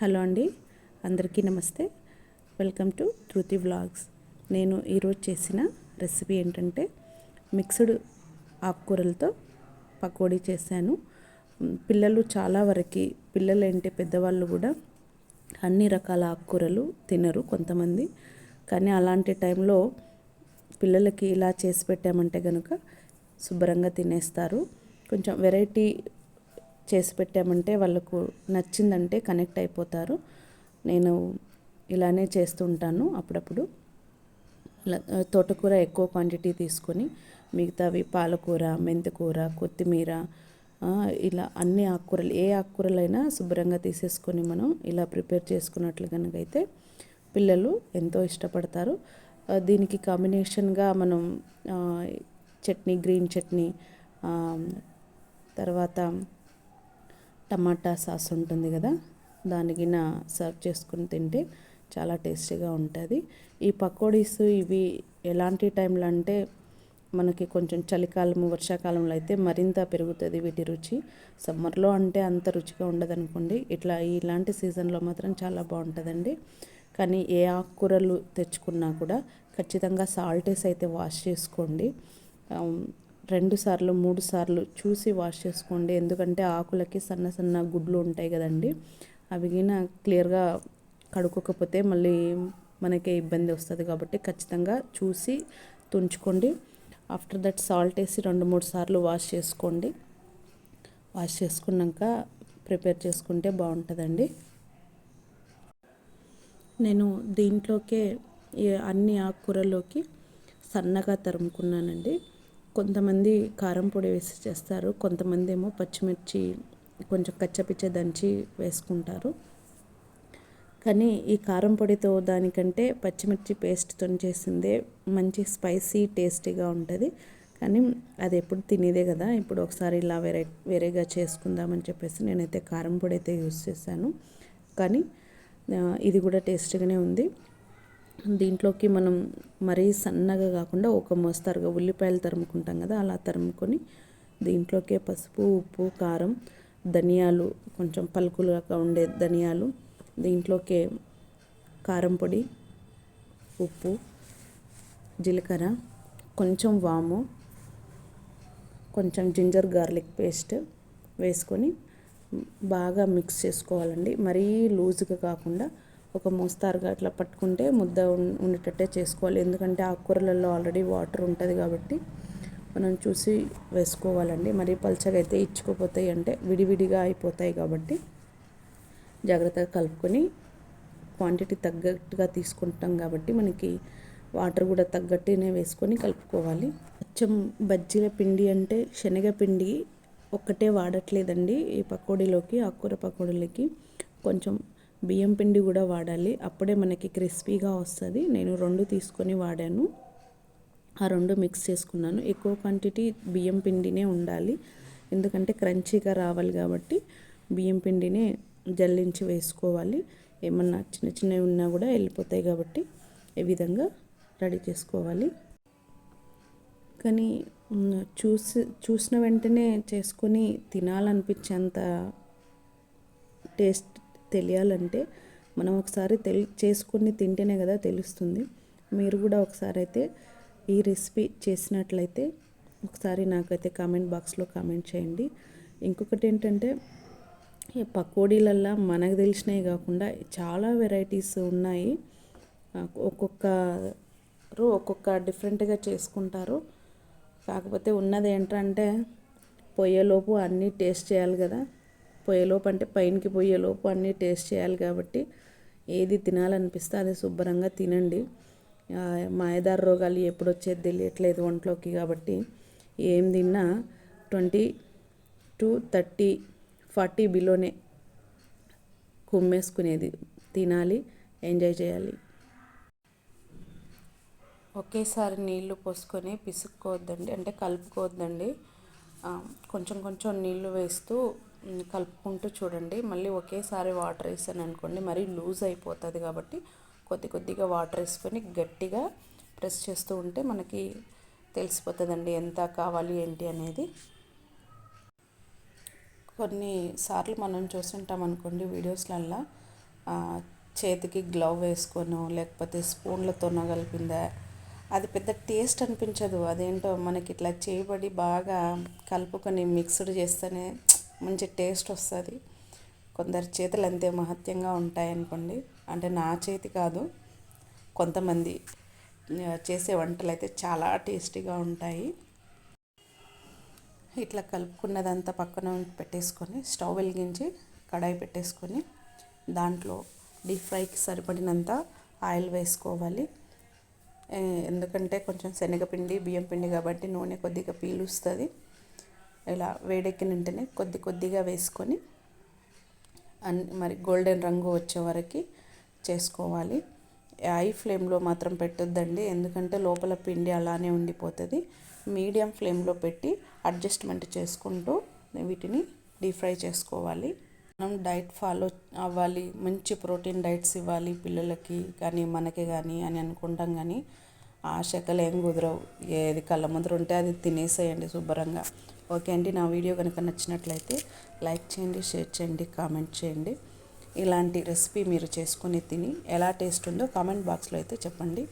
Hello అండి అందరికీ నమస్తే. Welcome to Dhruti vlogs. నేను ఈరోజు చేసిన రెసిపీ ఏంటంటే మిక్స్డ్ ఆకుకూరలతో పకోడీ చేశాను. పిల్లలు చాలా వరకు పిల్లలు ఏంటి పెద్దవాళ్ళు కూడా అన్ని రకాల ఆకుకూరలు తినరు కొంతమంది. కానీ అలాంటి టైంలో పిల్లలకి ఇలా చేసి పెట్టామంటే కనుక శుభ్రంగా తినేస్తారు. కొంచెం వెరైటీ చేసి పెట్టామంటే వాళ్ళకు నచ్చిందంటే కనెక్ట్ అయిపోతారు. నేను ఇలానే చేస్తూ ఉంటాను అప్పుడప్పుడు. ఇలా తోటకూర ఎక్కువ క్వాంటిటీ తీసుకొని మిగతావి పాలకూర మెంతికూర కొత్తిమీర ఇలా అన్ని ఆకుకూరలు ఏ ఆకుకూరలైనా శుభ్రంగా తీసేసుకొని మనం ఇలా ప్రిపేర్ చేసుకున్నట్లు కనుకైతే పిల్లలు ఎంతో ఇష్టపడతారు. దీనికి కాంబినేషన్గా మనం చట్నీ గ్రీన్ చట్నీ తర్వాత టమాటా సాస్ ఉంటుంది కదా దానికి నా సర్వ్ చేసుకుని తింటే చాలా టేస్టీగా ఉంటుంది. ఈ పకోడీస్ ఇవి ఎలాంటి టైంలో అంటే మనకి కొంచెం చలికాలము వర్షాకాలంలో అయితే మరింత పెరుగుతుంది వీటి రుచి. సమ్మర్లో అంటే అంత రుచిగా ఉండదు అనుకోండి ఇట్లా ఇలాంటి సీజన్లో మాత్రం చాలా బాగుంటుందండి. కానీ ఏ ఆకుకూరలు తెచ్చుకున్నా కూడా ఖచ్చితంగా సాల్టేస్ అయితే వాష్ చేసుకోండి. రెండు సార్లు మూడు సార్లు చూసి వాష్ చేసుకోండి. ఎందుకంటే ఆకులకి సన్న సన్న గుడ్లు ఉంటాయి కదండి. అవి గిన క్లియర్గా కడుక్కోకపోతే మళ్ళీ మనకే ఇబ్బంది వస్తుంది కాబట్టి ఖచ్చితంగా చూసి తుంచుకోండి. ఆఫ్టర్ దట్ సాల్ట్ వేసి రెండు మూడు సార్లు వాష్ చేసుకోండి. వాష్ చేసుకున్నాక ప్రిపేర్ చేసుకుంటే బాగుంటుందండి. నేను దీంట్లోకే అన్ని ఆకుకూరలోకి సన్నగా తరుముకున్నానండి. కొంతమంది కారం పొడి వేసి చేస్తారు కొంతమంది ఏమో పచ్చిమిర్చి కొంచెం కచ్చపిచ్చ దంచి వేసుకుంటారు. కానీ ఈ కారం పొడితో దానికంటే పచ్చిమిర్చి పేస్ట్తో చేసిందే మంచి స్పైసీ టేస్టీగా ఉంటుంది. కానీ అది ఎప్పుడు తినేదే కదా ఇప్పుడు ఒకసారి ఇలా వేరే వేరేగా చేసుకుందామని చెప్పేసి నేనైతే కారం పొడి అయితే యూస్ చేశాను. కానీ ఇది కూడా టేస్ట్గానే ఉంది. దీంట్లోకి మనం మరీ సన్నగా కాకుండా ఒక మోస్తరుగా ఉల్లిపాయలు తరుముకుంటాం కదా అలా తరుముకొని దీంట్లోకే పసుపు ఉప్పు కారం ధనియాలు కొంచెం పలుకులుగా ఉండే ధనియాలు దీంట్లోకే కారం పొడి ఉప్పు జీలకర్ర కొంచెం వాము కొంచెం జింజర్ గార్లిక్ పేస్ట్ వేసుకొని బాగా మిక్స్ చేసుకోవాలండి. మరీ లూజ్గా కాకుండా ఒక మోస్తారుగా అట్లా పట్టుకుంటే ముద్ద ఉండేటట్టే చేసుకోవాలి. ఎందుకంటే ఆకుకూరలలో ఆల్రెడీ వాటర్ ఉంటుంది కాబట్టి మనం చూసి వేసుకోవాలండి. మరీ పల్చగా అయితే ఇచ్చుకోపోతాయి అంటే విడివిడిగా అయిపోతాయి కాబట్టి జాగ్రత్తగా కలుపుకొని క్వాంటిటీ తగ్గట్టుగా తీసుకుంటాం కాబట్టి మనకి వాటర్ కూడా తగ్గట్టునే వేసుకొని కలుపుకోవాలి. అచ్చం బజ్జీల పిండి అంటే శనగపిండి ఒక్కటే వాడట్లేదండి ఈ పకోడీలోకి ఆకుకూర పకోడీలకి. కొంచెం బియ్యం పిండి కూడా వాడాలి. అప్పుడే మనకి క్రిస్పీగా వస్తుంది. నేను రెండు తీసుకొని వాడాను. ఆ రెండు మిక్స్ చేసుకున్నాను. ఎక్కువ క్వాంటిటీ బియ్యం పిండినే ఉండాలి. ఎందుకంటే క్రంచీగా రావాలి కాబట్టి బియ్యం పిండినే జల్లించి వేసుకోవాలి. ఏమన్నా చిన్న చిన్నవి ఉన్నా కూడా వెళ్ళిపోతాయి కాబట్టి ఈ విధంగా రెడీ చేసుకోవాలి. కానీ చూసి చూసిన వెంటనే చేసుకొని తినాలనిపించేంత టేస్ట్ తెలియాలంటే మనం ఒకసారి తెలి చేసుకొని తింటేనే కదా తెలుస్తుంది. మీరు కూడా ఒకసారి అయితే ఈ రెసిపీ చేసినట్లయితే ఒకసారి నాకైతే కామెంట్ బాక్స్లో కామెంట్ చేయండి. ఇంకొకటి ఏంటంటే పకోడీలల్లో మనకు తెలిసినవి కాకుండా చాలా వెరైటీస్ ఉన్నాయి. ఒక్కొక్క ఒక్కొక్కరు ఒక్కొక్క డిఫరెంట్గా చేసుకుంటారు. కాకపోతే ఉన్నది ఏంటంటే పొయ్యేలోపు అన్నీ టేస్ట్ చేయాలి కదా. పోయేలోపు అంటే పైనకి పోయేలోపు అన్నీ టేస్ట్ చేయాలి కాబట్టి ఏది తినాలనిపిస్తే అది శుభ్రంగా తినండి. ఆ, మాయదార రోగాలు ఎప్పుడు వచ్చేది తెలియట్లేదు ఒంట్లోకి కాబట్టి ఏం తిన్నా ట్వంటీ టు థర్టీ ఫార్టీ బిలోనే కుమ్మేసుకునేది తినాలి ఎంజాయ్ చేయాలి. ఒకేసారి నీళ్ళు పోసుకొని పిసుక్కోవద్దండి అంటే కలుపుకోవద్దండి. కొంచెం కొంచెం నీళ్ళు వేస్తూ కలుపుకుంటూ చూడండి. మళ్ళీ ఒకేసారి వాటర్ వేసాను అనుకోండి మరీ లూజ్ అయిపోతుంది కాబట్టి కొద్ది కొద్దిగా వాటర్ వేసుకొని గట్టిగా ప్రెస్ చేస్తూ ఉంటే మనకి తెలిసిపోతుందండి ఎంత కావాలి ఏంటి అనేది. కొన్నిసార్లు మనం చూస్తుంటాం అనుకోండి వీడియోస్లల్లో చేతికి గ్లవ్ వేసుకోను లేకపోతే స్పూన్లతోనో కలిపిందా అది పెద్ద టేస్ట్ అనిపించదు. అదేంటో మనకి ఇట్లా చేయబడి బాగా కలుపుకొని మిక్స్డ్ చేస్తేనే మంచి టేస్ట్ వస్తుంది. కొందరి చేతులు అంతే మహత్యంగా ఉంటాయనుకోండి. అంటే నా చేతి కాదు. కొంతమంది చేసే వంటలు అయితే చాలా టేస్టీగా ఉంటాయి. ఇట్లా కలుపుకున్నదంతా పక్కన పెట్టేసుకొని స్టవ్ వెలిగించి కడాయి పెట్టేసుకొని దాంట్లో డీప్ ఫ్రైకి సరిపడినంత ఆయిల్ వేసుకోవాలి. ఎందుకంటే కొంచెం శనగపిండి బియ్యం పిండి కాబట్టి నూనె కొద్దిగా పీలుస్తుంది. ఇలా వేడెక్కిన వెంటనే కొద్ది కొద్దిగా వేసుకొని అన్ మరి గోల్డెన్ రంగు వచ్చే వరకు చేసుకోవాలి. హై ఫ్లేమ్లో మాత్రం పెట్టొద్దండి. ఎందుకంటే లోపల పిండి అలానే ఉండిపోతుంది. మీడియం ఫ్లేమ్లో పెట్టి అడ్జస్ట్మెంట్ చేసుకుంటూ వీటిని డీప్ ఫ్రై చేసుకోవాలి. మనం డైట్ ఫాలో అవ్వాలి. మంచి ప్రోటీన్ డైట్స్ ఇవ్వాలి పిల్లలకి కానీ మనకి కానీ అని అనుకుంటాం కానీ ఆశకలు ఏం కుదరవు. ఏది కళ్ళ ముందర ఉంటే అది తినేసేయండి శుభ్రంగా. ఓకే అండి నా వీడియో కనుక నచ్చినట్లయితే లైక్ చేయండి షేర్ చేయండి కామెంట్ చేయండి. ఇలాంటి రెసిపీ మీరు చేసుకుని తిని ఎలా టేస్ట్ ఉందో కామెంట్ బాక్స్లో అయితే చెప్పండి.